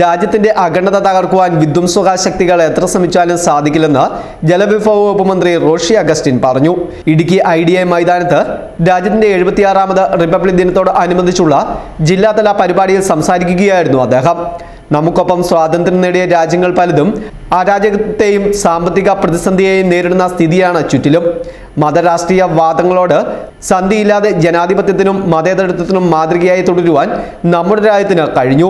രാജ്യത്തിന്റെ അഖണ്ഡത തകർക്കുവാൻ വിധ്വംസക ശക്തികൾ എത്ര ശ്രമിച്ചാലും സാധിക്കില്ലെന്ന് ജലവിഭവ വകുപ്പ് മന്ത്രി റോഷി അഗസ്റ്റിൻ പറഞ്ഞു. ഇടുക്കി ഐ ഡി എ മൈതാനത്ത് രാജ്യത്തിന്റെ എഴുപത്തിയാറാമത് റിപ്പബ്ലിക് ദിനത്തോട് അനുബന്ധിച്ചുള്ള ജില്ലാതല പരിപാടിയിൽ സംസാരിക്കുകയായിരുന്നു അദ്ദേഹം. നമുക്കൊപ്പം സ്വാതന്ത്ര്യം നേടിയ രാജ്യങ്ങൾ പലതും അരാജകത്തെയും സാമ്പത്തിക പ്രതിസന്ധിയെയും നേരിടുന്ന സ്ഥിതിയാണ് ചുറ്റിലും. മതരാഷ്ട്രീയ വാദങ്ങളോട് സന്ധിയില്ലാതെ ജനാധിപത്യത്തിനും മതേതരത്വത്തിനും മാതൃകയായി തുടരുവാൻ നമ്മുടെ രാജ്യത്തിന് കഴിഞ്ഞു.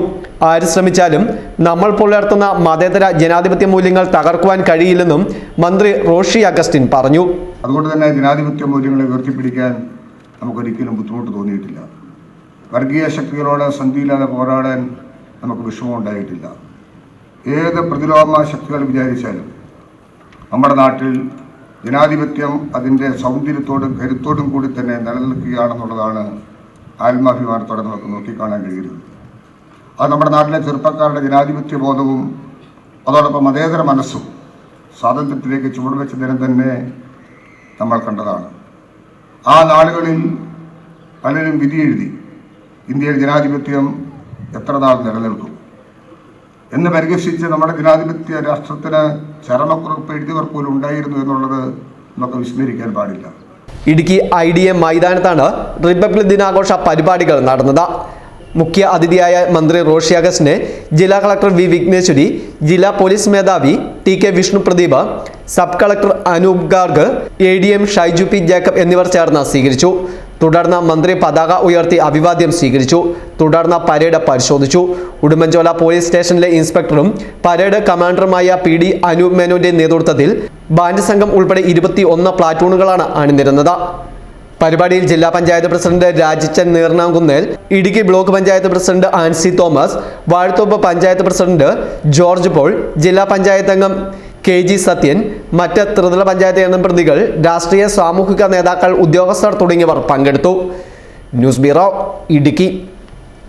ആര് ശ്രമിച്ചാലും നമ്മൾ പുലർത്തുന്ന മതേതര ജനാധിപത്യ മൂല്യങ്ങൾ തകർക്കുവാൻ കഴിയില്ലെന്നും മന്ത്രി റോഷി അഗസ്റ്റിൻ പറഞ്ഞു. അതുകൊണ്ട് തന്നെ ജനാധിപത്യ മൂല്യങ്ങളെ ഉയർത്തിപ്പിടിക്കാൻ നമുക്കൊരിക്കലും ബുദ്ധിമുട്ട് തോന്നിയിട്ടില്ല. വർഗീയ ശക്തികളോട് സന്ധിയില്ലാതെ പോരാടാൻ നമുക്ക് വിഷമം ഉണ്ടായിട്ടില്ല. ഏത് പ്രതിലോമ ശക്തികൾ വിചാരിച്ചാലും നമ്മുടെ നാട്ടിൽ ജനാധിപത്യം അതിന്റെ സൗന്ദര്യത്തോടും കരുത്തോടും കൂടി തന്നെ നിലനിൽക്കുകയാണെന്നുള്ളതാണ് ആത്മാഭിമാനത്തോടെ നമുക്ക് നോക്കിക്കാണാൻ കഴിയുന്നത്. അത് നമ്മുടെ നാട്ടിലെ ചെറുപ്പക്കാരുടെ ജനാധിപത്യ ബോധവും അതോടൊപ്പം മതേതര മനസ്സും സ്വാതന്ത്ര്യത്തിലേക്ക് ചുവടുവെച്ച ദിനം തന്നെ നമ്മൾ കണ്ടതാണ്. ആ നാളുകളിൽ പലരും വിധിയെഴുതി ഇന്ത്യയിൽ ജനാധിപത്യം എത്ര നാൾ നിലനിൽക്കും? എന്ന് പരിഹസിച്ച് നമ്മുടെ ജനാധിപത്യ രാഷ്ട്രത്തിന് ചരമക്കുറിപ്പ് എഴുതിയവർ പോലും ഉണ്ടായിരുന്നു എന്നുള്ളത് നമുക്ക് വിസ്മരിക്കാൻ പാടില്ല. ഇടുക്കി ഐ ഡി എം മൈതാനത്താണ് റിപ്പബ്ലിക് ദിനാഘോഷ പരിപാടികൾ നടന്നത്. മുഖ്യ അതിഥിയായ മന്ത്രി റോഷി അഗസ്റ്റിനെ ജില്ലാ കളക്ടർ വി വിഘ്നേശ്വരി ജില്ലാ പോലീസ് മേധാവി T K Vishnu Pradeep sub collector Anoop Garg A D M Shaiju P Jacob എന്നിവർ ചേർന്ന് സ്വീകരിച്ചു. തുടർന്ന് മന്ത്രി പതാക ഉയർത്തി അഭിവാദ്യം സ്വീകരിച്ചു. തുടർന്ന് പരേഡ് പരിശോധിച്ചു. ഉടുമ്പൻചോല പോലീസ് സ്റ്റേഷനിലെ ഇൻസ്പെക്ടറും പരേഡ് കമാൻഡറുമായ പി ഡി അനൂപ് മേനോന്റെ നേതൃത്വത്തിൽ ബാൻഡ് സംഘം ഉൾപ്പെടെ ഇരുപത്തി ഒന്ന് പ്ലാറ്റൂണുകളാണ് അണിനിരുന്നത്. പരിപാടിയിൽ ജില്ലാ panchayat president Rajichan Neernamkunnel Idukki block panchayat president Ancy Thomas Vazhathoppu panchayat president George Paul ജില്ലാ പഞ്ചായത്ത് അംഗം കെ ജി സത്യൻ മറ്റ് ത്രിതല പഞ്ചായത്ത് എണ്ണം പ്രതികൾ രാഷ്ട്രീയ സാമൂഹിക നേതാക്കൾ ഉദ്യോഗസ്ഥർ തുടങ്ങിയവർ പങ്കെടുത്തു. News bureau Idukki.